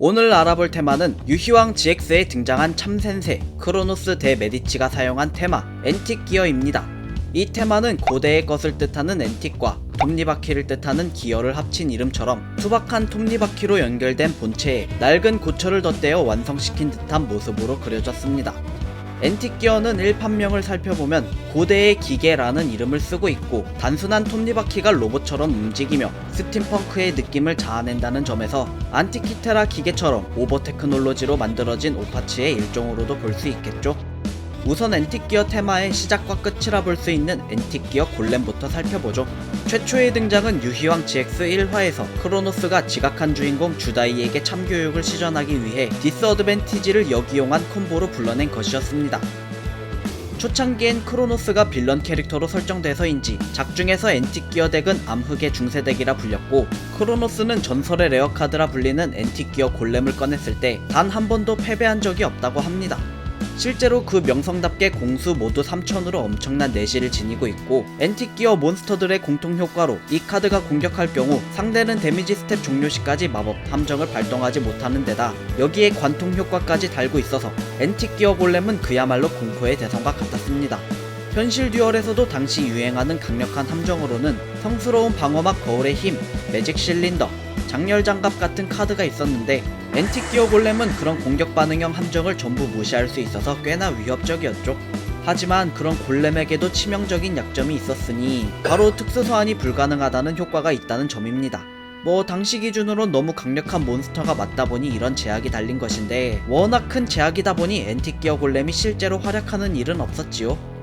오늘 알아볼 테마는 유희왕 GX에 등장한 참센세 크로노스 대 메디치가 사용한 테마 앤틱 기어입니다. 이 테마는 고대의 것을 뜻하는 앤틱과 톱니바퀴를 뜻하는 기어를 합친 이름처럼 투박한 톱니바퀴로 연결된 본체에 낡은 고철을 덧대어 완성시킨 듯한 모습으로 그려졌습니다. 앤틱 기어는 일판명을 살펴보면 고대의 기계라는 이름을 쓰고 있고 단순한 톱니바퀴가 로봇처럼 움직이며 스팀펑크의 느낌을 자아낸다는 점에서 안티키테라 기계처럼 오버 테크놀로지로 만들어진 오파츠의 일종으로도 볼 수 있겠죠. 우선 앤틱 기어 테마의 시작과 끝이라 볼 수 있는 앤틱 기어 골렘부터 살펴보죠. 최초의 등장은 유희왕 GX 1화에서 크로노스가 지각한 주인공 주다이에게 참교육을 시전하기 위해 디스어드밴티지를 역이용한 콤보로 불러낸 것이었습니다. 초창기엔 크로노스가 빌런 캐릭터로 설정돼서인지 작중에서 앤틱 기어 덱은 암흑의 중세덱이라 불렸고 크로노스는 전설의 레어카드라 불리는 앤틱 기어 골렘을 꺼냈을 때 단 한 번도 패배한 적이 없다고 합니다. 실제로 그 명성답게 공수 모두 3000으로 엄청난 내실을 지니고 있고 앤틱 기어 몬스터들의 공통 효과로 이 카드가 공격할 경우 상대는 데미지 스텝 종료 시까지 마법 함정을 발동하지 못하는 데다 여기에 관통 효과까지 달고 있어서 앤틱 기어 골렘은 그야말로 공포의 대상과 같았습니다. 현실 듀얼에서도 당시 유행하는 강력한 함정으로는 성스러운 방어막 거울의 힘, 매직 실린더, 장렬 장갑 같은 카드가 있었는데 앤틱 기어 골렘은 그런 공격 반응형 함정을 전부 무시할 수 있어서 꽤나 위협적이었죠. 하지만 그런 골렘에게도 치명적인 약점이 있었으니 바로 특수 소환이 불가능하다는 효과가 있다는 점입니다. 뭐 당시 기준으로 너무 강력한 몬스터가 맞다 보니 이런 제약이 달린 것인데 워낙 큰 제약이다 보니 앤틱 기어 골렘이 실제로 활약하는 일은 없었지요.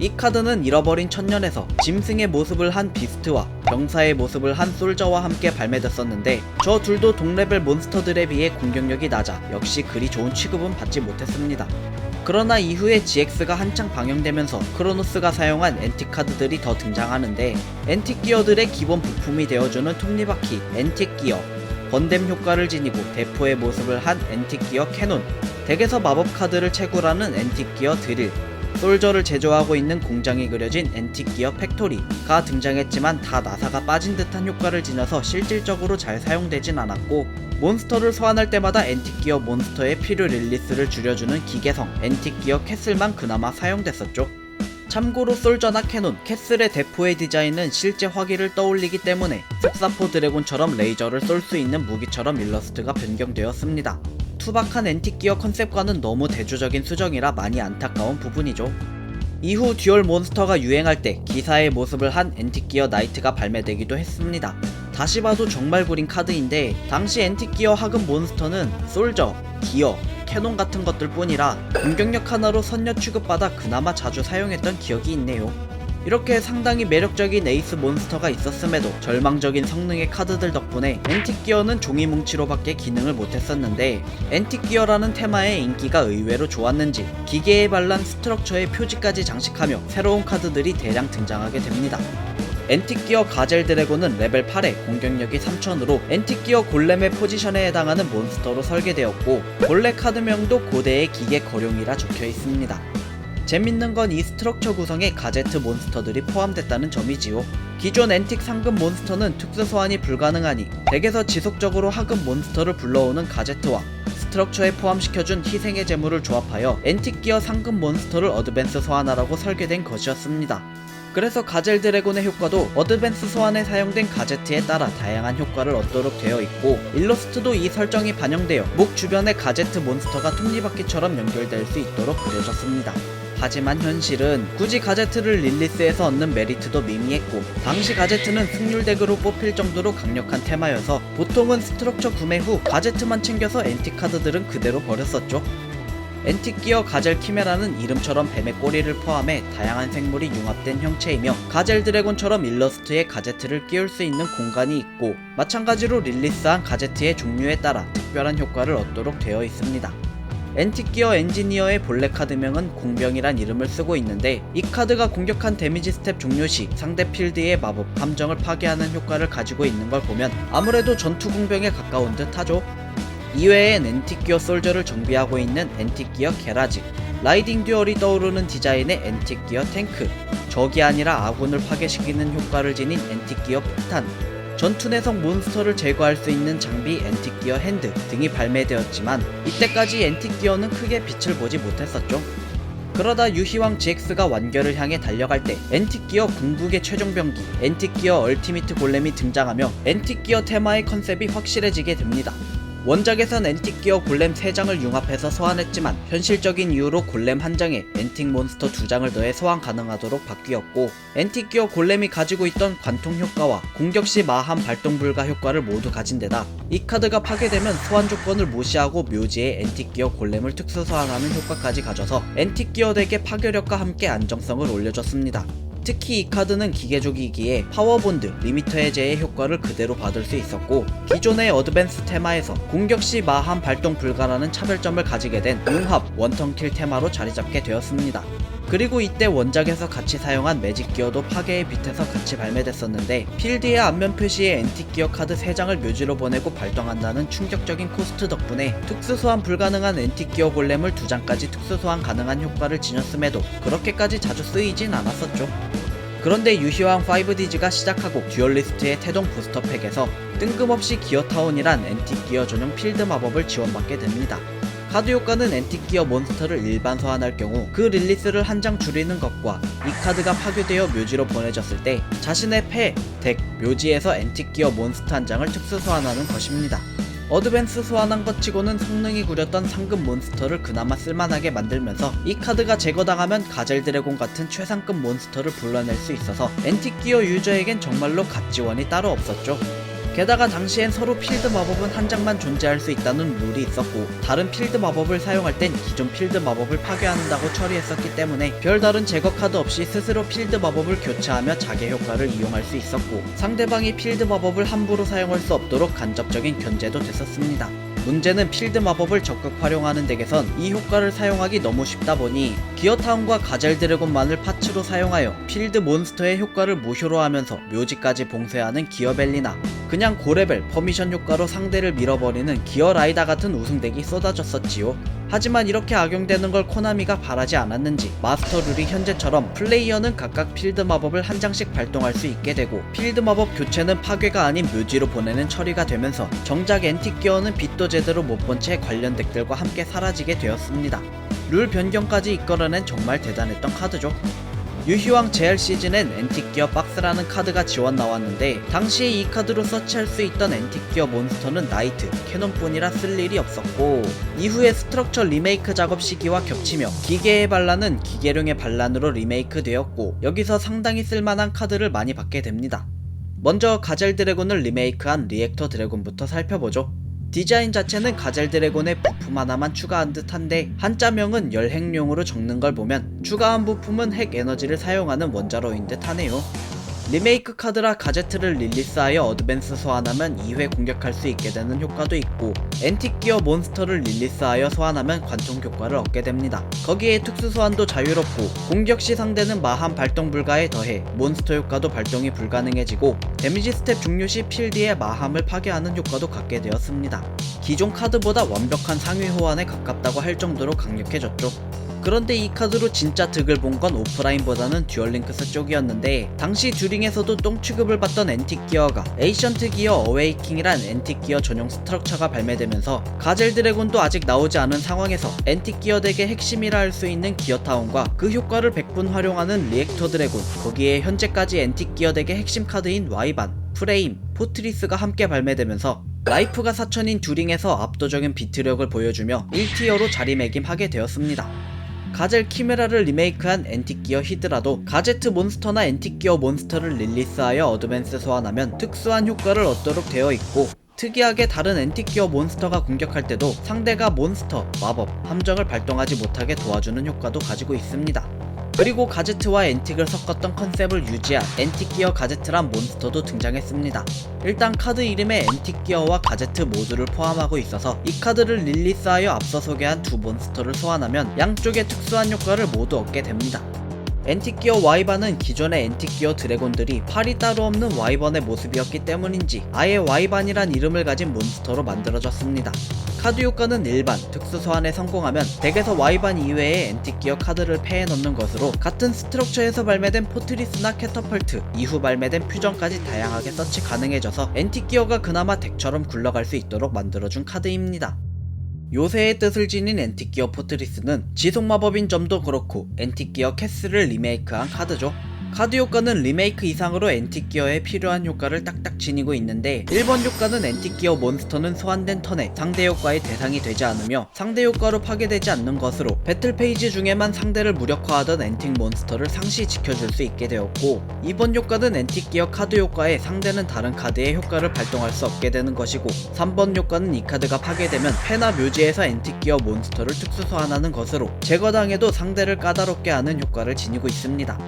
이 카드는 잃어버린 천년에서 짐승의 모습을 한 비스트와 병사의 모습을 한 솔저와 함께 발매됐었는데 저 둘도 동레벨 몬스터들에 비해 공격력이 낮아 역시 그리 좋은 취급은 받지 못했습니다. 그러나 이후에 GX가 한창 방영되면서 크로노스가 사용한 앤틱 카드들이 더 등장하는데 앤틱 기어들의 기본 부품이 되어주는 톱니바퀴 앤틱 기어 번뎀 효과를 지니고 대포의 모습을 한 앤틱 기어 캐논 덱에서 마법 카드를 채굴하는 앤틱 기어 드릴 솔저를 제조하고 있는 공장이 그려진 앤틱 기어 팩토리가 등장했지만 다 나사가 빠진 듯한 효과를 지녀서 실질적으로 잘 사용되진 않았고 몬스터를 소환할 때마다 앤틱 기어 몬스터의 필요 릴리스를 줄여주는 기계성 앤틱 기어 캐슬만 그나마 사용됐었죠. 참고로 솔저나 캐논, 캐슬의 대포의 디자인은 실제 화기를 떠올리기 때문에 습사포 드래곤처럼 레이저를 쏠 수 있는 무기처럼 일러스트가 변경되었습니다. 투박한 앤틱 기어 컨셉과는 너무 대조적인 수정이라 많이 안타까운 부분이죠. 이후 듀얼 몬스터가 유행할 때 기사의 모습을 한 앤틱 기어 나이트가 발매되기도 했습니다. 다시 봐도 정말 구린 카드인데 당시 앤틱 기어 하급 몬스터는 솔저, 기어, 캐논 같은 것들 뿐이라 공격력 하나로 선녀 취급받아 그나마 자주 사용했던 기억이 있네요. 이렇게 상당히 매력적인 에이스 몬스터가 있었음에도 절망적인 성능의 카드들 덕분에 앤틱 기어는 종이 뭉치로밖에 기능을 못했었는데 앤틱 기어라는 테마의 인기가 의외로 좋았는지 기계에 발란 스트럭처의 표지까지 장식하며 새로운 카드들이 대량 등장하게 됩니다. 앤틱 기어 가젤 드래곤은 레벨 8에 공격력이 3000으로 앤틱 기어 골렘의 포지션에 해당하는 몬스터로 설계되었고 본래 카드명도 고대의 기계 거룡이라 적혀 있습니다. 재밌는 건 이 스트럭처 구성에 가제트 몬스터들이 포함됐다는 점이지요. 기존 앤틱 상급 몬스터는 특수 소환이 불가능하니 덱에서 지속적으로 하급 몬스터를 불러오는 가제트와 스트럭처에 포함시켜준 희생의 재물을 조합하여 앤틱 기어 상급 몬스터를 어드밴스 소환하라고 설계된 것이었습니다. 그래서 가젤 드래곤의 효과도 어드밴스 소환에 사용된 가제트에 따라 다양한 효과를 얻도록 되어 있고 일러스트도 이 설정이 반영되어 목 주변에 가제트 몬스터가 톱니바퀴처럼 연결될 수 있도록 그려졌습니다. 하지만 현실은 굳이 가제트를 릴리스해서 얻는 메리트도 미미했고 당시 가제트는 승률 덱으로 뽑힐 정도로 강력한 테마여서 보통은 스트럭처 구매 후 가제트만 챙겨서 앤틱 카드들은 그대로 버렸었죠. 앤틱 기어 가젤 키메라는 이름처럼 뱀의 꼬리를 포함해 다양한 생물이 융합된 형체이며 가젤 드래곤처럼 일러스트에 가제트를 끼울 수 있는 공간이 있고 마찬가지로 릴리스한 가제트의 종류에 따라 특별한 효과를 얻도록 되어 있습니다. 앤틱 기어 엔지니어의 본래 카드명은 공병이란 이름을 쓰고 있는데 이 카드가 공격한 데미지 스텝 종료 시 상대 필드의 마법 함정을 파괴하는 효과를 가지고 있는 걸 보면 아무래도 전투 공병에 가까운 듯 하죠. 이외엔 앤틱 기어 솔저를 정비하고 있는 앤틱 기어 게라직, 라이딩 듀얼이 떠오르는 디자인의 앤틱 기어 탱크, 적이 아니라 아군을 파괴시키는 효과를 지닌 앤틱 기어 폭탄, 전투 내성 몬스터를 제거할 수 있는 장비 앤틱기어 핸드 등이 발매되었지만 이때까지 앤틱기어는 크게 빛을 보지 못했었죠. 그러다 유희왕 GX가 완결을 향해 달려갈 때 앤틱기어 궁극의 최종병기 앤틱기어 얼티미트 골렘이 등장하며 앤틱기어 테마의 컨셉이 확실해지게 됩니다. 원작에선 앤틱 기어 골렘 3장을 융합해서 소환했지만 현실적인 이유로 골렘 1장에 앤틱 몬스터 2장을 더해 소환 가능하도록 바뀌었고 앤틱 기어 골렘이 가지고 있던 관통 효과와 공격 시 마함 발동 불가 효과를 모두 가진 데다 이 카드가 파괴되면 소환 조건을 무시하고 묘지에 앤틱 기어 골렘을 특수 소환하는 효과까지 가져서 앤틱 기어 덱의 파괴력과 함께 안정성을 올려줬습니다. 특히 이 카드는 기계족이기에 파워본드, 리미터 해제의 효과를 그대로 받을 수 있었고 기존의 어드밴스 테마에서 공격 시 마함 발동 불가라는 차별점을 가지게 된 융합 원턴킬 테마로 자리 잡게 되었습니다. 그리고 이때 원작에서 같이 사용한 매직 기어도 파괴의 빛에서 같이 발매됐었는데 필드의 앞면 표시에 앤틱 기어 카드 3장을 묘지로 보내고 발동한다는 충격적인 코스트 덕분에 특수 소환 불가능한 앤틱 기어 골렘을 2장까지 특수 소환 가능한 효과를 지녔음에도 그렇게까지 자주 쓰이진 않았었죠. 그런데 유희왕 5디즈가 시작하고 듀얼리스트의 태동 부스터 팩에서 뜬금없이 기어타운이란 앤틱 기어 전용 필드 마법을 지원받게 됩니다. 카드 효과는 앤틱 기어 몬스터를 일반 소환할 경우 그 릴리스를 한 장 줄이는 것과 이 카드가 파괴되어 묘지로 보내졌을 때 자신의 패, 덱, 묘지에서 앤틱 기어 몬스터 한 장을 특수 소환하는 것입니다. 어드밴스 소환한 것 치고는 성능이 구렸던 상급 몬스터를 그나마 쓸만하게 만들면서 이 카드가 제거당하면 가젤 드래곤 같은 최상급 몬스터를 불러낼 수 있어서 앤틱 기어 유저에겐 정말로 갓지원이 따로 없었죠. 게다가 당시엔 서로 필드 마법은 한 장만 존재할 수 있다는 룰이 있었고 다른 필드 마법을 사용할 땐 기존 필드 마법을 파괴한다고 처리했었기 때문에 별다른 제거 카드 없이 스스로 필드 마법을 교체하며 자개 효과를 이용할 수 있었고 상대방이 필드 마법을 함부로 사용할 수 없도록 간접적인 견제도 됐었습니다. 문제는 필드 마법을 적극 활용하는 덱에선 이 효과를 사용하기 너무 쉽다 보니 기어타운과 가젤 드래곤만을 파츠로 사용하여 필드 몬스터의 효과를 무효로 하면서 묘지까지 봉쇄하는 기어벨리나 그냥 고레벨 퍼미션 효과로 상대를 밀어버리는 기어 라이다 같은 우승덱이 쏟아졌었지요. 하지만 이렇게 악용되는 걸 코나미가 바라지 않았는지 마스터 룰이 현재처럼 플레이어는 각각 필드 마법을 한 장씩 발동할 수 있게 되고 필드 마법 교체는 파괴가 아닌 묘지로 보내는 처리가 되면서 정작 앤틱 기어는 빛도 제대로 못 본 채 관련 덱들과 함께 사라지게 되었습니다. 룰 변경까지 이끌어낸 정말 대단했던 카드죠. 유희왕 JR 시즌엔 앤틱기어 박스라는 카드가 지원 나왔는데 당시에 이 카드로 서치할 수 있던 앤틱기어 몬스터는 나이트, 캐논뿐이라 쓸 일이 없었고 이후에 스트럭처 리메이크 작업 시기와 겹치며 기계의 반란은 기계룡의 반란으로 리메이크 되었고 여기서 상당히 쓸만한 카드를 많이 받게 됩니다. 먼저 가젤 드래곤을 리메이크한 리액터 드래곤부터 살펴보죠. 디자인 자체는 가젤 드래곤의 부품 하나만 추가한 듯한데 한자명은 열핵용으로 적는 걸 보면 추가한 부품은 핵 에너지를 사용하는 원자로인 듯하네요. 리메이크 카드라 가제트를 릴리스하여 어드밴스 소환하면 2회 공격할 수 있게 되는 효과도 있고 앤틱 기어 몬스터를 릴리스하여 소환하면 관통 효과를 얻게 됩니다. 거기에 특수 소환도 자유롭고 공격 시 상대는 마함 발동 불가에 더해 몬스터 효과도 발동이 불가능해지고 데미지 스텝 종료 시 필드의 마함을 파괴하는 효과도 갖게 되었습니다. 기존 카드보다 완벽한 상위 호환에 가깝다고 할 정도로 강력해졌죠. 그런데 이 카드로 진짜 득을 본 건 오프라인보다는 듀얼링크스 쪽이었는데 당시 듀링에서도 똥 취급을 받던 앤틱 기어가 에이션트 기어 어웨이킹이란 앤틱 기어 전용 스트럭처가 발매되면서 가젤 드래곤도 아직 나오지 않은 상황에서 앤틱 기어 덱의 핵심이라 할 수 있는 기어타운과 그 효과를 100분 활용하는 리액터 드래곤 거기에 현재까지 앤틱 기어 덱의 핵심 카드인 와이반, 프레임, 포트리스가 함께 발매되면서 라이프가 4천인 듀링에서 압도적인 비트력을 보여주며 1티어로 자리매김하게 되었습니다. 가젤 키메라를 리메이크한 앤틱기어 히드라도 가제트 몬스터나 앤틱기어 몬스터를 릴리스하여 어드밴스 소환하면 특수한 효과를 얻도록 되어 있고 특이하게 다른 앤틱기어 몬스터가 공격할 때도 상대가 몬스터, 마법, 함정을 발동하지 못하게 도와주는 효과도 가지고 있습니다. 그리고 가제트와 앤틱을 섞었던 컨셉을 유지한 앤틱기어 가제트란 몬스터도 등장했습니다. 일단 카드 이름에 앤틱기어와 가제트 모두를 포함하고 있어서 이 카드를 릴리스하여 앞서 소개한 두 몬스터를 소환하면 양쪽의 특수한 효과를 모두 얻게 됩니다. 엔틱기어 와이반은 기존의 엔틱기어 드래곤들이 팔이 따로 없는 와이번의 모습이었기 때문인지 아예 와이반이란 이름을 가진 몬스터로 만들어졌습니다. 카드 효과는 일반, 특수 소환에 성공하면 덱에서 와이반 이외의 엔틱기어 카드를 패해 넣는 것으로 같은 스트럭처에서 발매된 포트리스나 캐터펄트, 이후 발매된 퓨전까지 다양하게 서치 가능해져서 엔틱기어가 그나마 덱처럼 굴러갈 수 있도록 만들어준 카드입니다. 요새의 뜻을 지닌 엔틱기어 포트리스는 지속 마법인 점도 그렇고 엔틱기어 캐스를 리메이크한 카드죠. 카드 효과는 리메이크 이상으로 엔틱기어에 필요한 효과를 딱딱 지니고 있는데 1번 효과는 엔틱기어 몬스터는 소환된 턴에 상대 효과의 대상이 되지 않으며 상대 효과로 파괴되지 않는 것으로 배틀 페이지 중에만 상대를 무력화하던 엔틱 몬스터를 상시 지켜줄 수 있게 되었고 2번 효과는 엔틱기어 카드 효과에 상대는 다른 카드의 효과를 발동할 수 없게 되는 것이고 3번 효과는 이 카드가 파괴되면 패나 묘지에서 엔틱기어 몬스터를 특수 소환하는 것으로 제거당해도 상대를 까다롭게 하는 효과를 지니고 있습니다.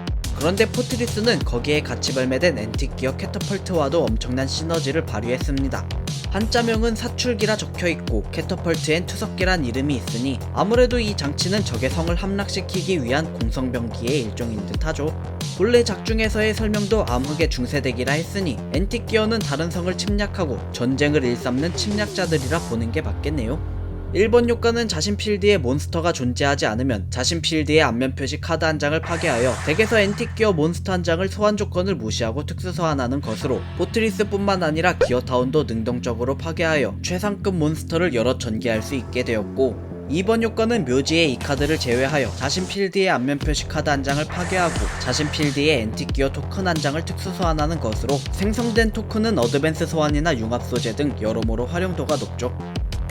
그런데 포트리스는 거기에 같이 발매된 엔틱기어 캐터펄트와도 엄청난 시너지를 발휘했습니다. 한자명은 사출기라 적혀있고 캐터펄트엔 투석기란 이름이 있으니 아무래도 이 장치는 적의 성을 함락시키기 위한 공성병기의 일종인 듯 하죠. 본래 작중에서의 설명도 암흑의 중세덱이라 했으니 엔틱기어는 다른 성을 침략하고 전쟁을 일삼는 침략자들이라 보는 게 맞겠네요. 1번 효과는 자신 필드에 몬스터가 존재하지 않으면 자신 필드의 앞면 표시 카드 한 장을 파괴하여 덱에서 엔틱 기어 몬스터 한 장을 소환 조건을 무시하고 특수 소환하는 것으로 포트리스뿐만 아니라 기어타운도 능동적으로 파괴하여 최상급 몬스터를 여러 전개할 수 있게 되었고 2번 효과는 묘지의 이 카드를 제외하여 자신 필드의 앞면 표시 카드 한 장을 파괴하고 자신 필드의 엔틱기어 토큰 한 장을 특수 소환하는 것으로 생성된 토큰은 어드밴스 소환이나 융합 소재 등 여러모로 활용도가 높죠.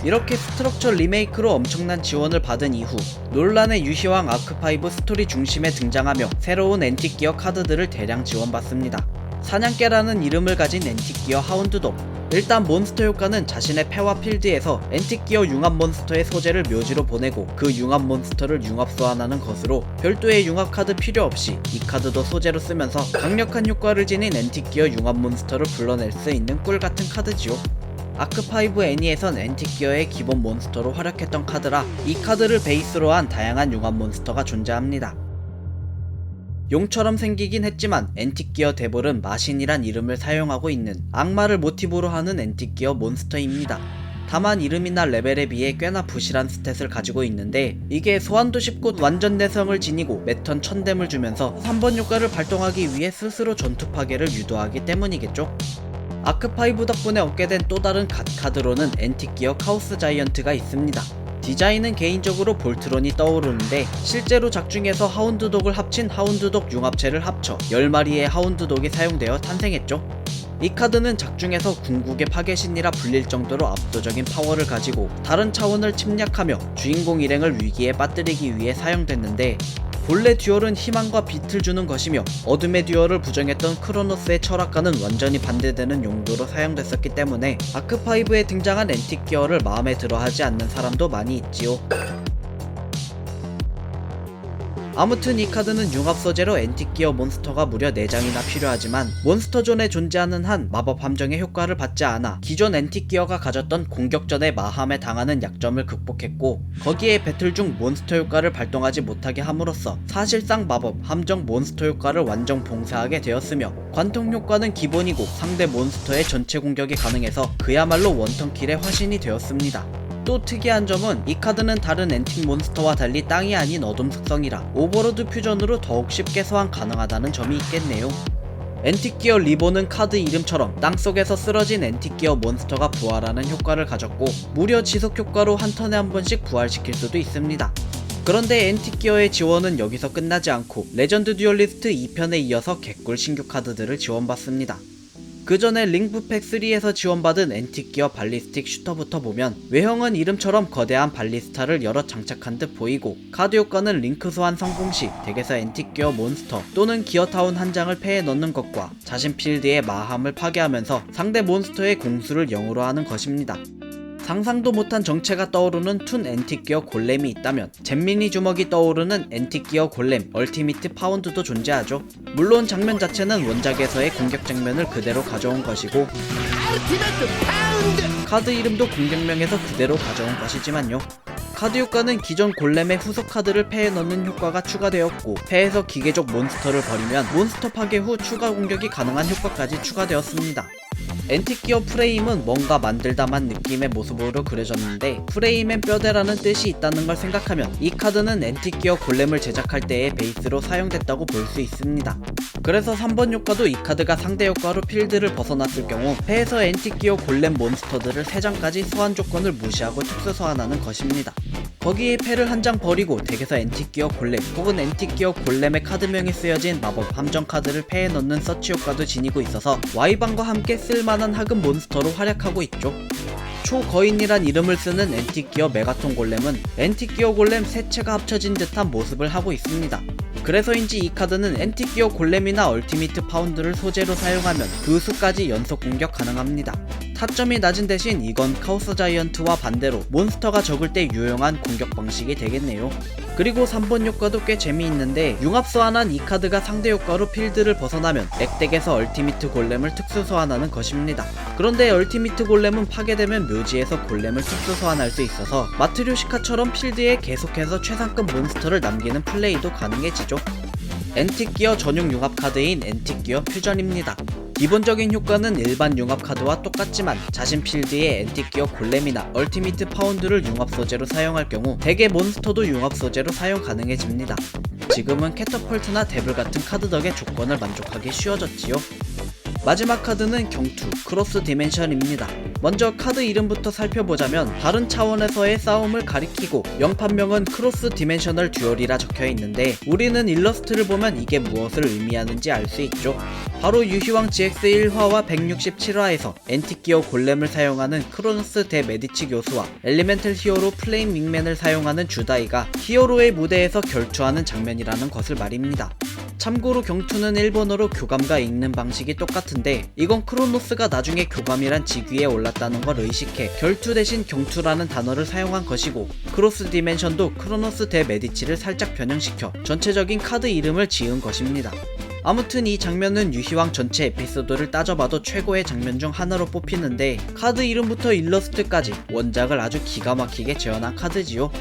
이렇게 스트럭처 리메이크로 엄청난 지원을 받은 이후 논란의 유희왕 아크5 스토리 중심에 등장하며 새로운 엔틱기어 카드들을 대량 지원받습니다. 사냥개라는 이름을 가진 엔틱기어 하운드독 일단 몬스터 효과는 자신의 패와 필드에서 엔틱기어 융합 몬스터의 소재를 묘지로 보내고 그 융합 몬스터를 융합 소환하는 것으로 별도의 융합 카드 필요 없이 이 카드도 소재로 쓰면서 강력한 효과를 지닌 엔틱기어 융합 몬스터를 불러낼 수 있는 꿀 같은 카드지요. 아크5 애니에선 엔틱기어의 기본 몬스터로 활약했던 카드라 이 카드를 베이스로 한 다양한 융합 몬스터가 존재합니다. 용처럼 생기긴 했지만 엔틱기어 데볼은 마신이란 이름을 사용하고 있는 악마를 모티브로 하는 엔틱기어 몬스터입니다. 다만 이름이나 레벨에 비해 꽤나 부실한 스탯을 가지고 있는데 이게 소환도 쉽고 완전 내성을 지니고 매턴 천댐을 주면서 3번 효과를 발동하기 위해 스스로 전투 파괴를 유도하기 때문이겠죠. 아크5 덕분에 얻게 된 또 다른 갓 카드로는 엔틱기어 카오스 자이언트가 있습니다. 디자인은 개인적으로 볼트론이 떠오르는데 실제로 작중에서 하운드독을 합친 하운드독 융합체를 합쳐 10마리의 하운드독이 사용되어 탄생했죠. 이 카드는 작중에서 궁극의 파괴신이라 불릴 정도로 압도적인 파워를 가지고 다른 차원을 침략하며 주인공 일행을 위기에 빠뜨리기 위해 사용됐는데 본래 듀얼은 희망과 빛을 주는 것이며 어둠의 듀얼을 부정했던 크로노스의 철학과는 완전히 반대되는 용도로 사용됐었기 때문에 아크5에 등장한 엔틱 기어를 마음에 들어 하지 않는 사람도 많이 있지요. 아무튼 이 카드는 융합 소재로 엔틱기어 몬스터가 무려 4장이나 필요하지만 몬스터존에 존재하는 한 마법 함정의 효과를 받지 않아 기존 엔틱기어가 가졌던 공격전의 마함에 당하는 약점을 극복했고 거기에 배틀 중 몬스터 효과를 발동하지 못하게 함으로써 사실상 마법 함정 몬스터 효과를 완전 봉쇄하게 되었으며 관통 효과는 기본이고 상대 몬스터의 전체 공격이 가능해서 그야말로 원턴킬의 화신이 되었습니다. 또 특이한 점은 이 카드는 다른 엔틱 몬스터와 달리 땅이 아닌 어둠 특성이라 오버로드 퓨전으로 더욱 쉽게 소환 가능하다는 점이 있겠네요. 엔틱기어 리본은 카드 이름처럼 땅속에서 쓰러진 엔틱기어 몬스터가 부활하는 효과를 가졌고 무려 지속 효과로 한 턴에 한 번씩 부활시킬 수도 있습니다. 그런데 엔틱기어의 지원은 여기서 끝나지 않고 레전드 듀얼리스트 2편에 이어서 개꿀 신규 카드들을 지원받습니다. 그 전에 링브팩 3에서 지원받은 엔틱기어 발리스틱 슈터부터 보면 외형은 이름처럼 거대한 발리스타를 여러 장착한 듯 보이고 카드 효과는 링크 소환 성공 시 덱에서 엔틱기어 몬스터 또는 기어타운 한 장을 패해 넣는 것과 자신 필드의 마함을 파괴하면서 상대 몬스터의 공수를 0으로 하는 것입니다. 상상도 못한 정체가 떠오르는 툰 엔틱기어 골렘이 있다면 잼민이 주먹이 떠오르는 엔틱기어 골렘 얼티미트 파운드도 존재하죠. 물론 장면 자체는 원작에서의 공격 장면을 그대로 가져온 것이고 카드 이름도 공격명에서 그대로 가져온 것이지만요. 카드 효과는 기존 골렘의 후속 카드를 패에 넣는 효과가 추가되었고 패에서 기계적 몬스터를 버리면 몬스터 파괴 후 추가 공격이 가능한 효과까지 추가되었습니다. 엔티기어 프레임은 뭔가 만들다만 느낌의 모습으로 그려졌는데 프레임엔 뼈대라는 뜻이 있다는 걸 생각하면 이 카드는 엔티기어 골렘을 제작할 때의 베이스로 사용됐다고 볼 수 있습니다. 그래서 3번 효과도 이 카드가 상대 효과로 필드를 벗어났을 경우 패에서 엔티기어 골렘 몬스터들을 3장까지 소환 조건을 무시하고 특수 소환하는 것입니다. 거기에 패를 한 장 버리고 덱에서 엔티기어 골렘 혹은 엔티기어 골렘의 카드명이 쓰여진 마법 함정 카드를 패에 넣는 서치 효과도 지니고 있어서 Y방과 함께 쓸만한 하급 몬스터로 활약하고 있죠. 초거인이란 이름을 쓰는 엔티기어 메가톤 골렘은 엔티기어 골렘 세체가 합쳐진 듯한 모습을 하고 있습니다. 그래서인지 이 카드는 엔티기어 골렘이나 얼티미트 파운드를 소재로 사용하면 그 수까지 연속 공격 가능합니다. 타점이 낮은 대신 이건 카오스 자이언트와 반대로 몬스터가 적을 때 유용한 공격 방식이 되겠네요. 그리고 3번 효과도 꽤 재미있는데 융합 소환한 이 카드가 상대 효과로 필드를 벗어나면 액덱에서 얼티미트 골렘을 특수 소환하는 것입니다. 그런데 얼티미트 골렘은 파괴되면 묘지에서 골렘을 특수 소환할 수 있어서 마트료시카처럼 필드에 계속해서 최상급 몬스터를 남기는 플레이도 가능해지죠. 엔틱기어 전용 융합 카드인 엔틱기어 퓨전입니다. 기본적인 효과는 일반 융합 카드와 똑같지만 자신 필드에 엔틱기어 골렘이나 얼티미트 파운드를 융합 소재로 사용할 경우 대개 몬스터도 융합 소재로 사용 가능해집니다. 지금은 캐터펄트나 데블 같은 카드 덕에 조건을 만족하기 쉬워졌지요. 마지막 카드는 경투 크로스 디멘션입니다. 먼저 카드 이름부터 살펴보자면 다른 차원에서의 싸움을 가리키고 영판명은 크로스 디멘셔널 듀얼이라 적혀 있는데 우리는 일러스트를 보면 이게 무엇을 의미하는지 알 수 있죠. 바로 유희왕 GX 1화와 167화에서 엔티기어 골렘을 사용하는 크로노스 대 메디치 교수와 엘리멘틀 히어로 플레임 윙맨을 사용하는 주다이가 히어로의 무대에서 결투하는 장면이라는 것을 말입니다. 참고로 경투는 일본어로 교감과 읽는 방식이 똑같은데 이건 크로노스가 나중에 교감이란 직위에 올랐다는 걸 의식해 결투 대신 경투라는 단어를 사용한 것이고 크로스 디멘션도 크로노스 대 메디치를 살짝 변형시켜 전체적인 카드 이름을 지은 것입니다. 아무튼 이 장면은 유희왕 전체 에피소드를 따져봐도 최고의 장면 중 하나로 뽑히는데 카드 이름부터 일러스트까지 원작을 아주 기가 막히게 재현한 카드지요.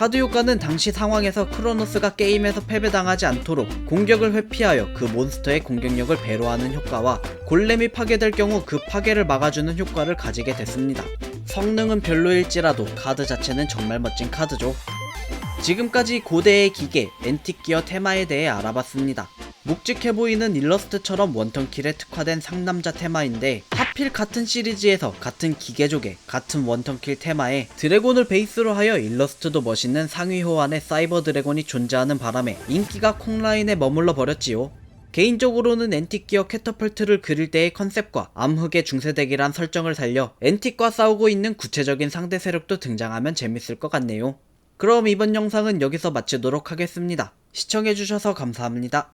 카드 효과는 당시 상황에서 크로노스가 게임에서 패배당하지 않도록 공격을 회피하여 그 몬스터의 공격력을 배로하는 효과와 골렘이 파괴될 경우 그 파괴를 막아주는 효과를 가지게 됐습니다. 성능은 별로일지라도 카드 자체는 정말 멋진 카드죠. 지금까지 고대의 기계, 엔틱기어 테마에 대해 알아봤습니다. 묵직해 보이는 일러스트처럼 원턴킬에 특화된 상남자 테마인데 하필 같은 시리즈에서 같은 기계족의 같은 원턴킬 테마에 드래곤을 베이스로 하여 일러스트도 멋있는 상위 호환의 사이버 드래곤이 존재하는 바람에 인기가 콩라인에 머물러 버렸지요. 개인적으로는 엔틱기어 캐터펄트를 그릴 때의 컨셉과 암흑의 중세덱이란 설정을 살려 엔틱과 싸우고 있는 구체적인 상대 세력도 등장하면 재밌을 것 같네요. 그럼 이번 영상은 여기서 마치도록 하겠습니다. 시청해주셔서 감사합니다.